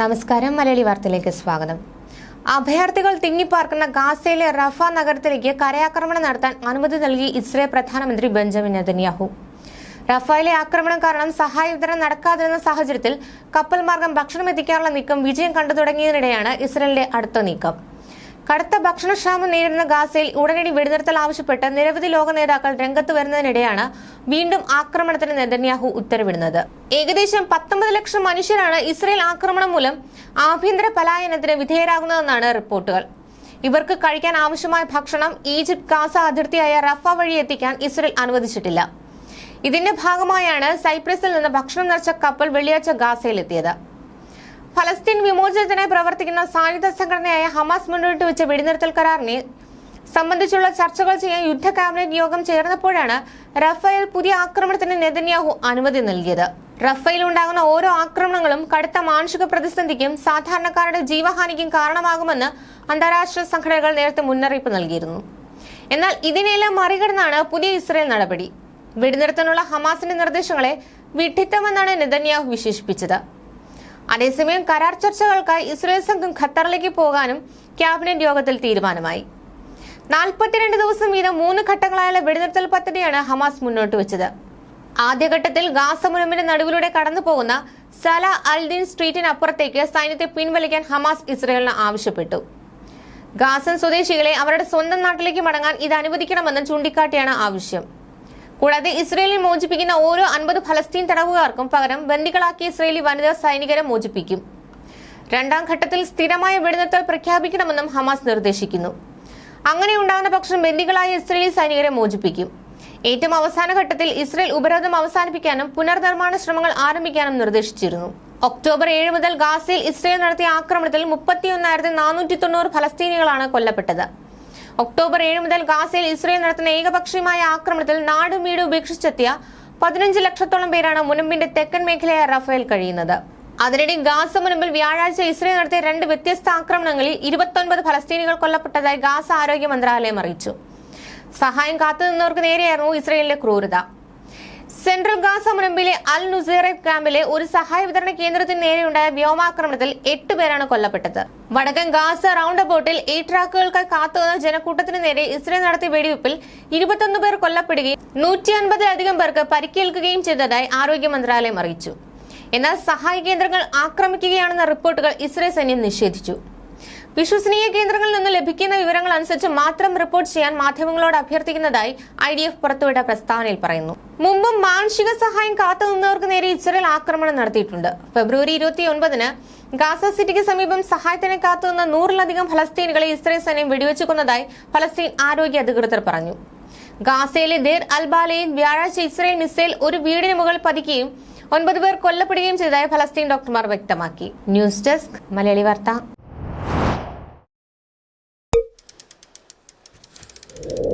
നമസ്കാരം മലയാളി വാർത്തയിലേക്ക് സ്വാഗതം. അഭയാർത്ഥികൾ തിങ്ങിപ്പാർക്കുന്ന ഗാസയിലെ റഫ നഗരത്തിലേക്ക് കരയാക്രമണം നടത്താൻ അനുമതി നൽകി ഇസ്രയേൽ പ്രധാനമന്ത്രി ബെഞ്ചമിൻ നെതന്യാഹു. റഫായിലെ ആക്രമണം കാരണം സഹായ വിതരണം നടക്കാതിരുന്ന സാഹചര്യത്തിൽ കപ്പൽ മാർഗം ഭക്ഷണം എത്തിക്കാനുള്ള നീക്കം വിജയം കണ്ടു തുടങ്ങിയതിനിടെയാണ് ഇസ്രയേലിന്റെ അടുത്ത നീക്കം. കടുത്ത ഭക്ഷണക്ഷാമം നേരിടുന്ന ഗാസയിൽ ഉടനടി വെടിനിർത്തൽ ആവശ്യപ്പെട്ട് നിരവധി ലോക നേതാക്കൾ രംഗത്ത് വരുന്നതിനിടെയാണ് വീണ്ടും ആക്രമണത്തിന് നെതന്യാഹു ഉത്തരവിടുന്നത്. ഏകദേശം പത്തൊമ്പത് ലക്ഷം മനുഷ്യരാണ് ഇസ്രയേൽ ആക്രമണം മൂലം ആഭ്യന്തര പലായനത്തിന് വിധേയരാകുന്നതെന്നാണ് റിപ്പോർട്ടുകൾ. ഇവർക്ക് കഴിക്കാൻ ആവശ്യമായ ഭക്ഷണം ഈജിപ്ത് ഗാസ അതിർത്തിയായ റഫ വഴി എത്തിക്കാൻ ഇസ്രയേൽ അനുവദിച്ചിട്ടില്ല. ഇതിന്റെ ഭാഗമായാണ് സൈപ്രസിൽ നിന്ന് ഭക്ഷണം നിറച്ച കപ്പൽ വെള്ളിയാഴ്ച ഗാസയിലെത്തിയത്. ഫലസ്തീൻ വിമോചനത്തിനായി പ്രവർത്തിക്കുന്ന സായുധ സംഘടനയായ ഹമാസ് മുന്നോട്ട് വെച്ച വെടിനിർത്തൽ കരാറിനെ സംബന്ധിച്ചുള്ള ചർച്ചകൾ ചെയ്യാൻ യുദ്ധ ക്യാബിനറ്റ് യോഗം ചേർന്നപ്പോഴാണ് റഫേൽ പുതിയ ആക്രമണത്തിന് നെതന്യാഹു അനുമതി നൽകിയത്. റഫേൽ ഉണ്ടാകുന്ന ഓരോ ആക്രമണങ്ങളും കടുത്ത മാനുഷിക പ്രതിസന്ധിക്കും സാധാരണക്കാരുടെ ജീവഹാനിക്കും കാരണമാകുമെന്ന് അന്താരാഷ്ട്ര സംഘടനകൾ നേരത്തെ മുന്നറിയിപ്പ് നൽകിയിരുന്നു. എന്നാൽ ഇതിനെല്ലാം മറികടന്നാണ് പുതിയ ഇസ്രയേൽ നടപടി. വെടിനിർത്താനുള്ള ഹമാസിന്റെ നിർദ്ദേശങ്ങളെ വിഡ്ഢിത്തമെന്നാണ് നെതന്യാഹു വിശേഷിപ്പിച്ചത്. അതേസമയം കരാർ ചർച്ചകൾക്കായി ഇസ്രയേൽ സംഘം ഖത്തറിലേക്ക് പോകാനും ക്യാബിനറ്റ് യോഗത്തിൽ തീരുമാനമായി. നാൽപ്പത്തിരണ്ട് ദിവസം വീതം മൂന്ന് ഘട്ടങ്ങളായുള്ള വെടിനിർത്തൽ പദ്ധതിയാണ് ഹമാസ് മുന്നോട്ട് വെച്ചത്. ആദ്യഘട്ടത്തിൽ ഗാസ മുനമ്പിന്റെ നടുവിലൂടെ കടന്നു പോകുന്ന സല അൽദീൻ സ്ട്രീറ്റിനപ്പുറത്തേക്ക് സൈന്യത്തെ പിൻവലിക്കാൻ ഹമാസ് ഇസ്രയേലിന് ആവശ്യപ്പെട്ടു. ഗാസൻ സ്വദേശികളെ അവരുടെ സ്വന്തം നാട്ടിലേക്ക് മടങ്ങാൻ ഇത് അനുവദിക്കണമെന്ന് ചൂണ്ടിക്കാട്ടിയാണ് ആവശ്യം. കൂടാതെ ഇസ്രയേലിൽ മോചിപ്പിക്കുന്ന ഓരോ അൻപത് ഫലസ്തീൻ തടവുകാർക്കും പകരം ബന്ദികളാക്കിയ ഇസ്രയേലി വനിതാ സൈനികരെ മോചിപ്പിക്കും. രണ്ടാം ഘട്ടത്തിൽ സ്ഥിരമായ വെടിനിർത്തൽ പ്രഖ്യാപിക്കണമെന്നും ഹമാസ് നിർദ്ദേശിക്കുന്നു. അങ്ങനെ ഉണ്ടാകുന്ന പക്ഷം ബന്ദികളായ ഇസ്രയേലി സൈനികരെ മോചിപ്പിക്കും. ഏറ്റവും അവസാന ഘട്ടത്തിൽ ഇസ്രയേൽ ഉപരോധം അവസാനിപ്പിക്കാനും പുനർനിർമ്മാണ ശ്രമങ്ങൾ ആരംഭിക്കാനും നിർദ്ദേശിച്ചിരുന്നു. ഒക്ടോബർ ഏഴ് മുതൽ ഗാസയിൽ ഇസ്രയേൽ നടത്തിയ ആക്രമണത്തിൽ മുപ്പത്തിയൊന്നായിരത്തി നാനൂറ്റി തൊണ്ണൂറ് ഫലസ്തീനികളാണ് കൊല്ലപ്പെട്ടത്. ഒക്ടോബർ ഏഴ് മുതൽ ഗാസയിൽ ഇസ്രയേൽ നടത്തുന്ന ഏകപക്ഷീയമായ ആക്രമണത്തിൽ നാടും വീടും ഉപേക്ഷിച്ചെത്തിയ പതിനഞ്ച് ലക്ഷത്തോളം പേരാണ് മുനമ്പിന്റെ തെക്കൻ മേഖലയായ റഫേൽ കഴിയുന്നത്. അതിനിടെ ഗാസ മുനമ്പിൽ വ്യാഴാഴ്ച ഇസ്രയേൽ നടത്തിയ രണ്ട് വ്യത്യസ്ത ആക്രമണങ്ങളിൽ ഇരുപത്തൊൻപത് ഫലസ്തീനികൾ കൊല്ലപ്പെട്ടതായി ഗാസ ആരോഗ്യ മന്ത്രാലയം അറിയിച്ചു. സഹായം കാത്തുനിന്നവർക്ക് നേരെയായിരുന്നു ഇസ്രയേലിന്റെ ക്രൂരത. സെൻട്രൽ ഗാസ മുനമ്പിലെ അൽ നുസൈറെ ക്യാമ്പിലെ ഒരു സഹായ വിതരണ കേന്ദ്രത്തിന് നേരെയുണ്ടായ വ്യോമാക്രമണത്തിൽ എട്ട് പേരാണ് കൊല്ലപ്പെട്ടത്. വടക്കൻ ഗാസ റൗണ്ട് അബൌട്ടിൽ ഈ ട്രാക്കുകൾക്കായി കാത്തുനിന്ന ജനക്കൂട്ടത്തിന് നേരെ ഇസ്രയേൽ നടത്തിയ വെടിവെപ്പിൽ ഇരുപത്തൊന്ന് പേർ കൊല്ലപ്പെടുകയും നൂറ്റി അൻപതിലധികം പേർക്ക് പരിക്കേൽക്കുകയും ചെയ്തതായി ആരോഗ്യ മന്ത്രാലയം അറിയിച്ചു. എന്നാൽ സഹായ കേന്ദ്രങ്ങൾ ആക്രമിക്കുകയാണെന്ന റിപ്പോർട്ടുകൾ ഇസ്രയേൽ സൈന്യം നിഷേധിച്ചു. വിശ്വസനീയ കേന്ദ്രങ്ങളിൽ നിന്ന് ലഭിക്കുന്ന വിവരങ്ങൾ അനുസരിച്ച് മാത്രം റിപ്പോർട്ട് ചെയ്യാൻ മാധ്യമങ്ങളോട് അഭ്യർത്ഥിക്കുന്നതായി ഐ ഡി എഫ് പുറത്തുവിട്ട പ്രസ്താവനയിൽ പറയുന്നു. മുമ്പും മാനുഷിക സഹായം കാത്തുനിന്നവർക്ക് നേരെ ഇസ്രയേൽ ആക്രമണം നടത്തിയിട്ടുണ്ട്. ഫെബ്രുവരി ഇരുപത്തി ഒൻപതിന് ഗാസ സിറ്റിക്ക് സമീപം സഹായത്തിനെ കാത്തുനിന്ന നൂറിലധികം ഫലസ്തീനുകളെ ഇസ്രയേൽ സൈന്യം വെടിവെച്ചു കൊന്നതായി ഫലസ്തീൻ ആരോഗ്യ അധികൃതർ പറഞ്ഞു. ഗാസയിലെ ദേർ അൽബാലയിൽ വ്യാഴാഴ്ച ഇസ്രയേൽ മിസൈൽ ഒരു വീടിന് മുകളിൽ പതിക്കുകയും ഒൻപത് പേർ കൊല്ലപ്പെടുകയും ചെയ്തതായി ഫലസ്തീൻ ഡോക്ടർമാർ വ്യക്തമാക്കി. ന്യൂസ് ഡെസ്ക് മലയാളി വാർത്ത. Thank you.